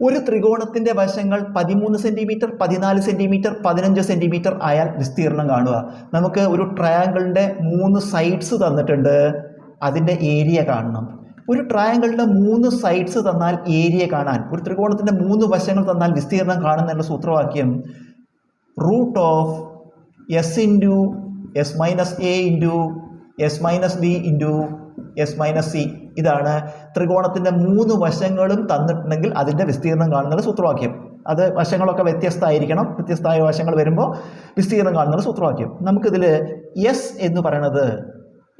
ഒരു ത്രികോണത്തിന്റെ വശങ്ങൾ പതിമൂന്ന് സെന്റിമീറ്റർ പതിനാല് സെന്റിമീറ്റർ പതിനഞ്ച് സെന്റിമീറ്റർ ആയാൽ വിസ്തീർണം കാണുക. നമുക്ക് ഒരു ട്രയാങ്കിളിന്റെ മൂന്ന് സൈഡ്സ് തന്നിട്ടുണ്ട്. അതിന്റെ ഏരിയ കാണണം. ഒരു ട്രയാങ്കിളിന്റെ മൂന്ന് സൈഡ്സ് തന്നാൽ ഏരിയ കാണാൻ ഒരു ത്രികോണത്തിന്റെ മൂന്ന് വശങ്ങൾ തന്നാൽ വിസ്തീർണം കാണുന്നതിനുള്ള സൂത്രവാക്യം root of S into S minus A into S minus B into S minus C ഇതാണ് ത്രികോണത്തിന്റെ മൂന്ന് വശങ്ങളും തന്നിട്ടുണ്ടെങ്കിൽ അതിന്റെ വിസ്തീർണം കാണുന്ന സൂത്രവാക്യം. അത് വശങ്ങളൊക്കെ വ്യത്യസ്തമായിരിക്കണം. വ്യത്യസ്തമായ വശങ്ങൾ വരുമ്പോൾ വിസ്തീർണം കാണുന്ന സൂത്രവാക്യം. നമുക്കിതിൽ എസ് എന്ന് പറയണത്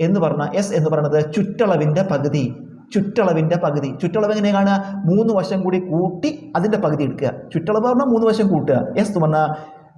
എന്ന് പറഞ്ഞാൽ എസ് എന്ന് പറയുന്നത് ചുറ്റളവിന്റെ പകുതി. ചുറ്റളവിന്റെ പകുതി. ചുറ്റളവ് എങ്ങനെയാണ് മൂന്ന് വശം കൂടി കൂട്ടി അതിന്റെ പകുതി എടുക്കുക. ചുറ്റളവ് പറഞ്ഞാൽ മൂന്ന് വശം കൂട്ടുക. എസ് എന്ന് പറഞ്ഞാൽ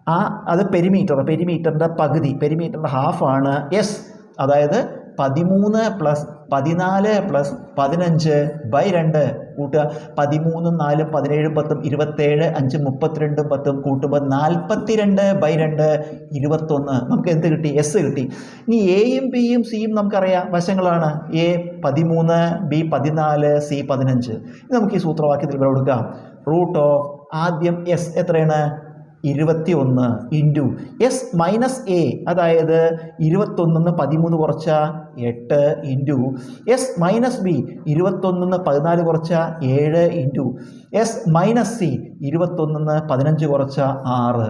ആ അത് പെരിമീറ്റർ പെരിമീറ്ററിന്റെ പകുതി. പെരിമീറ്ററിന്റെ ഹാഫാണ് എസ് അതായത് പതിമൂന്ന് പ്ലസ് പതിനാല് പ്ലസ് പതിനഞ്ച് ബൈ രണ്ട് കൂട്ടുക. പതിമൂന്നും നാലും പതിനേഴും പത്തും ഇരുപത്തേഴ് അഞ്ച് മുപ്പത്തിരണ്ടും പത്തും കൂട്ടുമ്പോൾ നാൽപ്പത്തിരണ്ട് ബൈ രണ്ട് ഇരുപത്തൊന്ന്. നമുക്ക് എന്ത് കിട്ടി? എസ് കിട്ടി. ഇനി എയും ബിയും സിയും നമുക്കറിയാം വശങ്ങളാണ്. എ പതിമൂന്ന് ബി പതിനാല് സി പതിനഞ്ച്. നമുക്ക് ഈ സൂത്രവാക്യത്തിൽ ഇവിടെ കൊടുക്കാം. റൂട്ട് ഓഫ് ആദ്യം എസ് എത്രയാണ്? ഇരുപത്തി ഒന്ന് ഇന്റു എസ് മൈനസ് എ അതായത് ഇരുപത്തൊന്നിന്ന് പതിമൂന്ന് കുറച്ച എട്ട് ഇന്റു എസ് മൈനസ് ബി ഇരുപത്തൊന്നിന്ന് പതിനാല് കുറച്ച ഏഴ് ഇന്റു എസ് മൈനസ് സി ഇരുപത്തൊന്നിന്ന് പതിനഞ്ച് കുറച്ച ആറ്.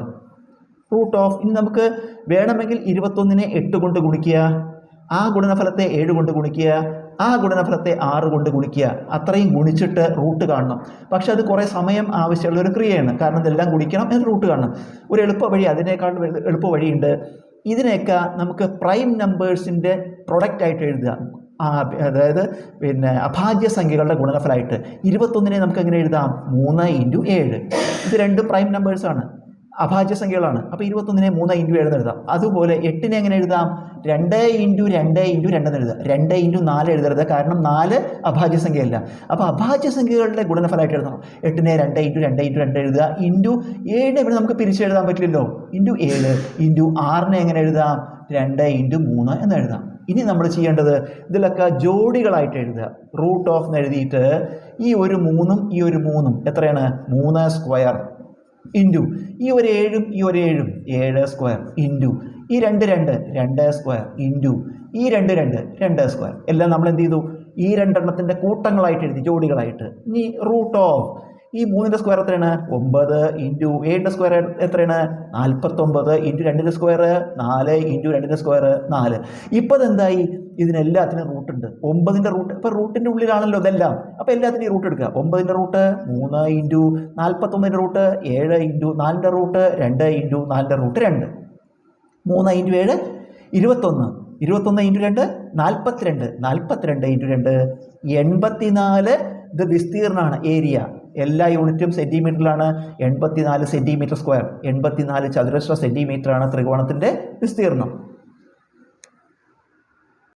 റൂട്ട് ഓഫ് ഇനി നമുക്ക് വേണമെങ്കിൽ ഇരുപത്തൊന്നിനെ എട്ട് കൊണ്ട് ഗുണിക്കുക. ആ ഗുണനഫലത്തെ ഏഴ് കൊണ്ട് ഗുണിക്കുക ആ ഗുണനഫലത്തെ ആറ് കൊണ്ട് ഗുണിക്കുക അത്രയും ഗുണിച്ചിട്ട് റൂട്ട് കാണണം. പക്ഷെ അത് കുറേ സമയം ആവശ്യമുള്ള ഒരു ക്രിയയാണ്. കാരണം ഇതെല്ലാം ഗുണിക്കണം എന്നിട്ട് റൂട്ട് കാണണം. ഒരു എളുപ്പ വഴി അതിനേക്കാൾ എളുപ്പ വഴിയുണ്ട്. ഇതിനെയൊക്കെ നമുക്ക് പ്രൈം നമ്പേഴ്സിന്റെ പ്രൊഡക്റ്റ് ആയിട്ട് എഴുതുക. അതായത് പിന്നെ അഭാജ്യ സംഖ്യകളുടെ ഗുണനഫലമായിട്ട്. ഇരുപത്തൊന്നിനെ നമുക്ക് എങ്ങനെ എഴുതാം? മൂന്ന് ഇന്റു ഏഴ്. ഇത് രണ്ട് പ്രൈം നമ്പേഴ്സാണ്. അഭാജ്യ സംഖ്യകളാണ്. അപ്പോൾ ഇരുപത്തൊന്നിനെ മൂന്ന് ഇന്റു ഏഴ് എഴുതാം. അതുപോലെ എട്ടിനെ എങ്ങനെ എഴുതാം? രണ്ട് ഇന്റു രണ്ട് ഇന്റു രണ്ടെന്ന് എഴുതുക രണ്ട് ഇന്റു നാല് എഴുതരുത് കാരണം നാല് അഭാജ്യ സംഖ്യയല്ല. അപ്പോൾ അഭാജ്യ സംഖ്യകളുടെ ഗുണനഫലമായിട്ട് എഴുതണം. എട്ടിനെ രണ്ട് ഇന്റു രണ്ട് ഇന്റു രണ്ട് എഴുതുക. ഇന്റു ഏഴിനെ ഇവിടെ നമുക്ക് പിരിച്ചെഴുതാൻ പറ്റില്ലല്ലോ. ഇന്റു ഏഴ് ഇന്റു ആറിനെ എങ്ങനെ എഴുതാം? രണ്ട് ഇന്റു മൂന്ന് എന്ന് എഴുതാം. ഇനി നമ്മൾ ചെയ്യേണ്ടത് ഇതിലൊക്കെ ജോഡികളായിട്ട് എഴുതുക. റൂട്ട് ഓഫ് എന്ന് എഴുതിയിട്ട് ഈ ഒരു മൂന്നും ഈ ഒരു മൂന്നും എത്രയാണ്? മൂന്ന് സ്ക്വയർ. ഇന്റു ഈ ഒരു ഏഴും ഈ ഒരു ഏഴും ഏഴ് സ്ക്വയർ ഇന്റു ഈ രണ്ട് രണ്ട് രണ്ട് സ്ക്വയർ ഇന്റു ഈ രണ്ട് രണ്ട് രണ്ട് സ്ക്വയർ എല്ലാം നമ്മൾ എന്ത് ചെയ്തു? ഈ രണ്ടെണ്ണത്തിന്റെ കൂട്ടങ്ങളായിട്ട് എഴുതി ജോഡികളായിട്ട്. ഇനി റൂട്ട് ഓഫ് ഈ മൂന്നിന്റെ സ്ക്വയർ എത്രയാണ്? ഒമ്പത് ഇന്റു ഏഴിന്റെ സ്ക്വയർ എത്രയാണ്? നാൽപ്പത്തൊമ്പത് ഇന്റു രണ്ടിന്റെ സ്ക്വയർ നാല് ഇന്റു രണ്ടിന്റെ സ്ക്വയർ നാല്. ഇപ്പോൾ അതെന്തായി ഇതിനെല്ലാത്തിനും റൂട്ട് ഉണ്ട്. ഒമ്പതിന്റെ റൂട്ട് ഇപ്പോൾ റൂട്ടിന്റെ ഉള്ളിലാണല്ലോ ഇതെല്ലാം. അപ്പോൾ എല്ലാത്തിന്റെയും റൂട്ട് എടുക്കുക. ഒമ്പതിന്റെ റൂട്ട് മൂന്ന് ഇന്റു നാൽപ്പത്തൊമ്പതിന്റെ റൂട്ട് ഏഴ് ഇന്റു നാലിന്റെ റൂട്ട് രണ്ട് ഇന്റു നാലിന്റെ റൂട്ട് രണ്ട്. മൂന്ന് ഇന്റു ഏഴ് ഇരുപത്തൊന്ന്. ഇരുപത്തൊന്ന് ഇന്റു രണ്ട് നാൽപ്പത്തിരണ്ട് നാൽപ്പത്തിരണ്ട് ഇന്റു രണ്ട് എൺപത്തിനാല്. ഇത് വിസ്തീർണമാണ്. ഏരിയ. എല്ലാ യൂണിറ്റും സെന്റിമീറ്ററിലാണ് എൺപത്തിനാല് സെന്റിമീറ്റർ സ്ക്വയർ. എൺപത്തിനാല് ചതുരശ്ര സെന്റിമീറ്ററാണ് ത്രികോണത്തിന്റെ വിസ്തീർണം